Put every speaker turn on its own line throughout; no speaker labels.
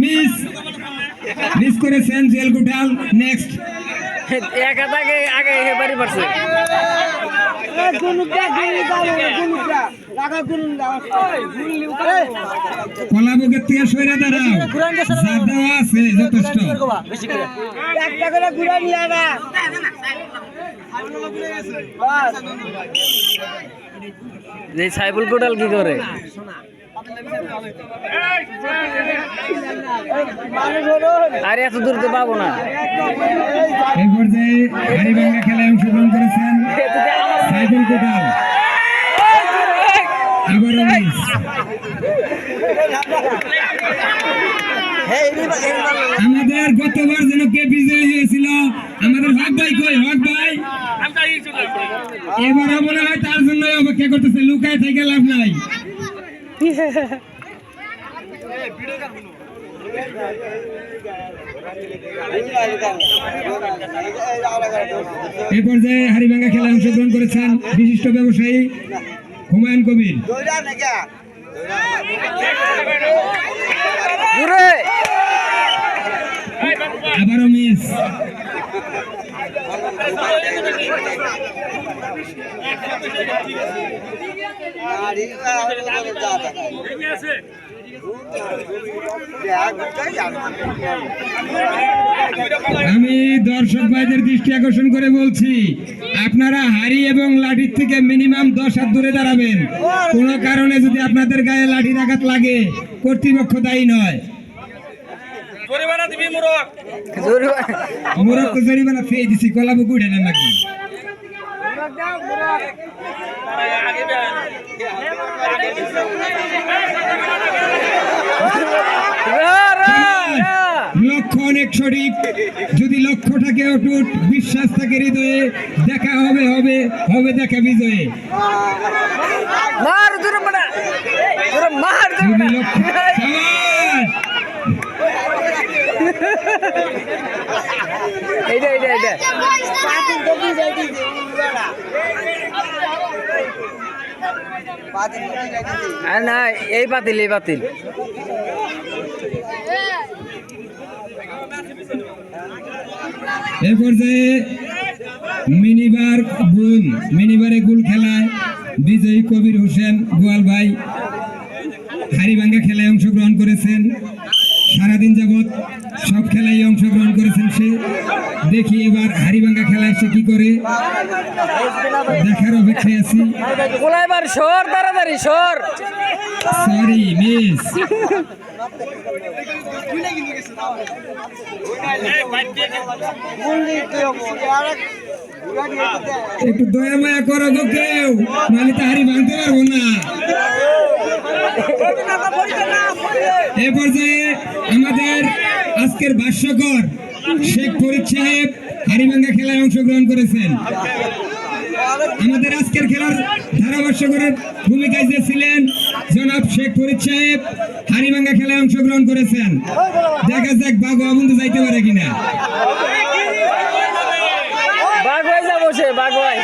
Miss miss করেছেন জেল গুটাল নেক্সট
এক আগে আগে এবারই পারছে
কলাবুকের থেকে সৈরা দাঁড়াও। যা দেওয়া আছে যথেষ্ট।
একটা করে ঘুরে নিয়ে না
এই সাইবুল কোটাল কি করে? আর এত দূর তো পাবো না।
খেলায় অংশগ্রহণ করেছেন সাইকেল কোটাল আমাদের গতবার যেন কে বিজয়ী হয়েছিল, আমাদের হক ভাই কই? হক ভাই? এবার মনে হয় তার জন্য অপেক্ষা করতেছে, লুকায় থেকে লাভ নাই। এই পর্যায়ে হারিভাঙ্গা খেলায় অংশগ্রহণ করেছেন বিশিষ্ট ব্যবসায়ী হুমায়ুন কবির। আবারও মিস। আমি দর্শক ভাইদের দৃষ্টি আকর্ষণ করে বলছি, আপনারা হাড়ি এবং লাঠির থেকে মিনিমাম দশ হাত দূরে দাঁড়াবেন। কোনো কারণে যদি আপনাদের গায়ে লাঠির আঘাত লাগে, কর্তৃপক্ষ দায়ী নয়।
রা।
লক্ষ্য অনেক সঠিক। যদি লক্ষ্যটাকে অটুট বিশ্বাস থাকে হৃদয়ে দেখা হবে হবে হবে দেখা বিজয়ে।
মার দূরে মারা দূরে মার দূরে
যদি
মারা।
লক্ষ্য সাবাস!
না, এই পাতিল এই
পর্যায়ে মিনিবার গুল, মিনিবারে গুল খেলায় বিজয়ী কবির হোসেন গোয়াল ভাই হারিভাঙ্গা খেলায় অংশগ্রহণ করেছেন। সারাদিন যাবৎ সব খেলায় অংশগ্রহণ করেছেন সে। দেখি এবার হারিভাঙ্গা খেলায় সে কি করে। দেখার অপেক্ষায় আছি।
সর তাড়াতাড়ি সর।
সরি মিস একটু দয়া মায়া করো গো কেউ নাহলে তো হারি ভাঙতে পারব না। এ পর্যায়ে আমাদের আজকের ভাষ্যকর শেখ ফরিদ সাহেব হারিভাঙ্গা খেলায় অংশগ্রহণ করেছেন। আমাদের আজকের খেলার ধারাভাষ্যকরের ভূমিকায় যে ছিলেন জনাব শেখ ফরিদ সাহেব হারিভাঙ্গা খেলায় অংশগ্রহণ করেছেন। দেখা যাক বাঘ বন্ধু যাইতে পারে কিনা।
বাঘ হয়ে যাব সে বাঘ হয়।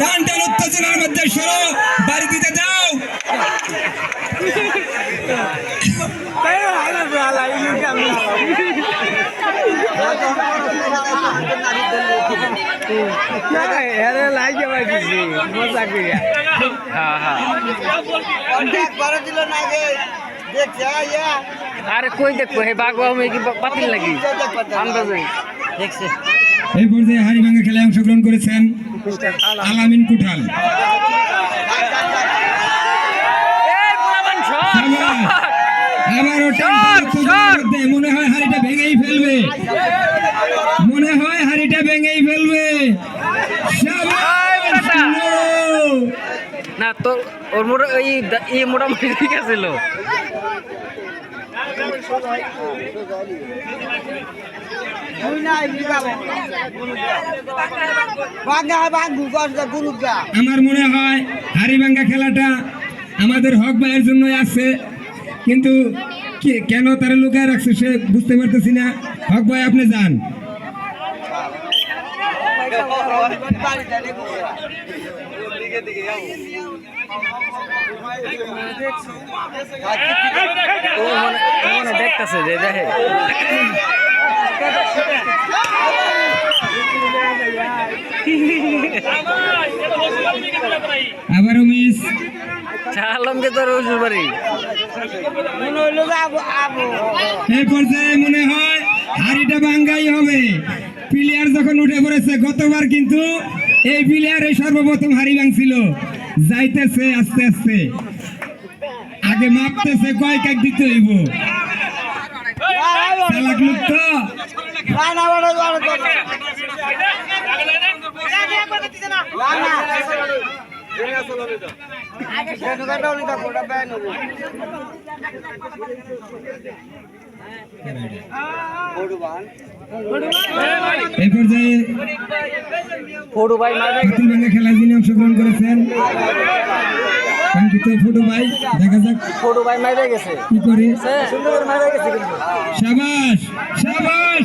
টান টান উত্তেজনার মধ্যে সরো বাড়ি দিতে দাও।
লাগে পাইছি মজা করিয়া হ্যাঁ হ্যাঁ আরে কই দেখব হে বাঘ আমি কি পাতিল লাগি আন্দাজে দেখছে।
এই পর্যায়ে খেলায় অংশগ্রহণ করেছেন আলামিন কুঠাল মনে হয় হাড়িটা ভেঙেই ফেলবে মনে হয় হাড়িটা ভেঙেই ফেলবে না
তোর ওর মোটা এই ই মোটামুটি ঠিক আছিল
দুই
আমার মনে হয় হারিভাঙ্গা খেলাটা আমাদের হক ভাইয়ের জন্যই আছে। কিন্তু কে- কেন তারা লুকায় রাখছে সে বুঝতে পারতেছি না। হক ভাই আপনি যান।
মনে মনে দেখতেছে যে দেখে।
আবারও মিস।
আলমকে তোর ওষুধ বাড়ি
এই পর্যায়ে মনে হয় হাড়িটা ভাঙ্গাই হবে। প্লেয়ার যখন উঠে পড়েছে, গতবার কিন্তু এই প্লেয়ারে সর্বপ্রথম হাড়ি ভাঙছিল। যাইতেছে আস্তে আস্তে। আগে মাপতেছে কয় কাক দিতে হইব। চালাক লোক তো এই পর্যায়ে
ফোটু ভাই মারবে
খেলায় যিনি অংশগ্রহণ করেছেন কাঙ্ক্ষিত ফুটু ভাই দেখা যাক
ফোটু ভাই মারবে গেছে
কি করে
সুন্দর গেছে কিন্তু
সাবাস সাবাস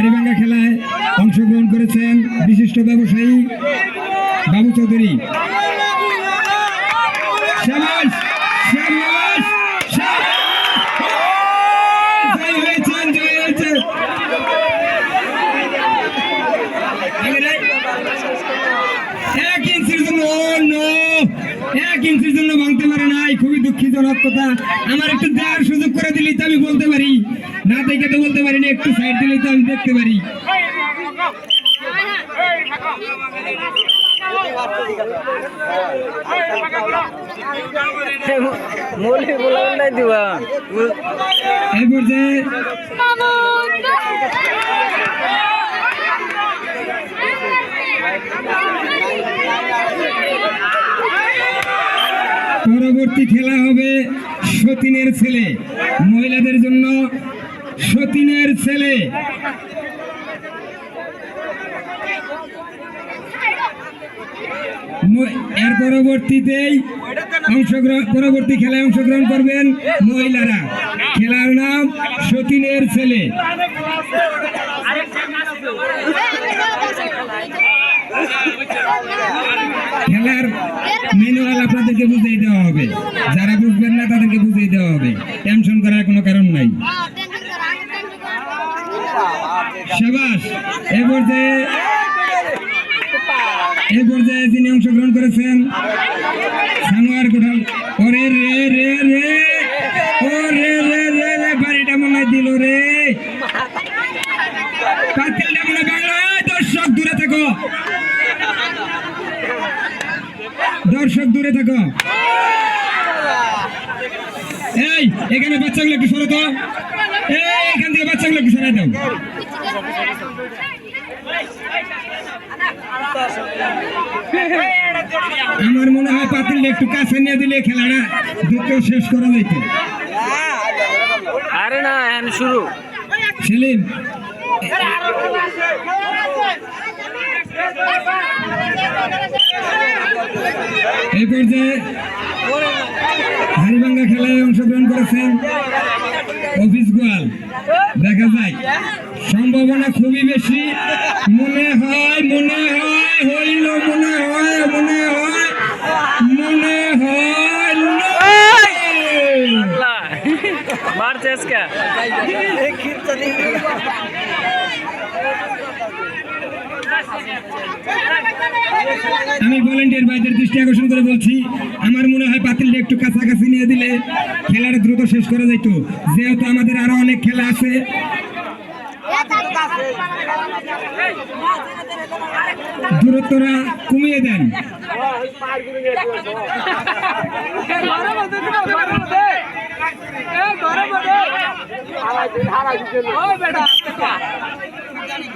হারিভাঙ্গা খেলায় অংশগ্রহণ করেছেন বিশিষ্ট ব্যবসায়ী বাবু চৌধুরী সাবাস সাবাস সাবাস! জয় হয়েছেন জয় হয়েছে আগে নাই। এক ইঞ্চির জন্য ও নো এক ইঞ্চির জন্য ভাঙতে পারে নাই খুবই দুঃখজনক কথা। আমার একটু দেওয়ার সুযোগ করে দিলেই তো আমি বলতে পারি। না দেখে তো বলতে পারি না একটু সাইড দিলেই তো আমি দেখতে পারি।
মলি বলা দিবা।
এই পর্যায়ে পরবর্তী খেলা হবে সতীনের ছেলে। মহিলাদের জন্য সতীনের ছেলে। এর পরবর্তীতেই অংশগ্রহণ পরবর্তী খেলায় অংশগ্রহণ করবেন মহিলারা। খেলার নাম সতীনের ছেলে। খেলার ম্যানুয়াল আপনাদেরকে বুঝিয়ে দেওয়া হবে। যারা বুঝবেন না, তাদেরকে বুঝিয়ে দেওয়া হবে। টেনশন করার কোনো কারণ নাই। সাবাস এ পর্যায়ে এই পর্যায়ে তিনি অংশগ্রহণ করেছেন দর্শক দূরে থাকো। এই এখানে বাচ্চাগুলো একটু সরে তো এই এখান থেকে বাচ্চাগুলো একটু সরাই দাও। আমার মনে হয় পাতিল একটু কাছে নিয়ে দিলে খেলাটা দ্রুত শেষ করা যেত
আরে না শুরু।
সেলিম এই পর্যায়ে হারিভাঙ্গা খেলায় অংশগ্রহণ করেছেন অফিস গোয়াল। দেখা যায় সম্ভাবনা খুবই বেশি। মনে হয় মনে হয় হইল মনে হয় মনে হয় মনে হয়।
মারছে
আমি ভলেন্টিয়ার ভাইদের দৃষ্টি আকর্ষণ করে বলছি, আমার মনে হয় পাতিলটা একটু কাছাকাছি নিয়ে দিলে খেলাটা দ্রুত শেষ করা যাইত। যেহেতু আমাদের আরও অনেক খেলা আছে। দূরত্বরা কমিয়ে দেন।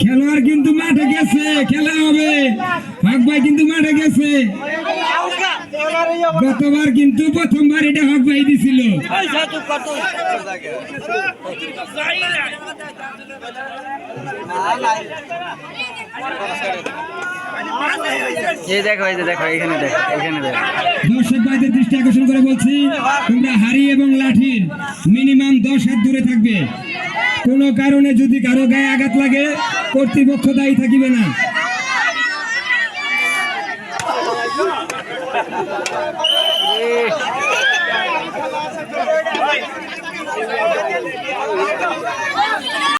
খেলোয়াড় কিন্তু মাঠে গেছে খেলা হবে। ভাগ ভাই কিন্তু মাঠে গেছে। গতবার কিন্তু প্রথমবার এটা হক ভাই দিছিল।
এই দেখো এই যে দেখো এখানে দেখো এখানে দেখো।
দর্শক ভাইদের দৃষ্টি আকর্ষণ করে বলছি তোমরা হাড়ি এবং লাঠির মিনিমাম দশ হাত দূরে থাকবে। কোনো কারণে যদি কারও গায়ে আঘাত লাগে কর্তৃপক্ষ দায়ী থাকিবে না।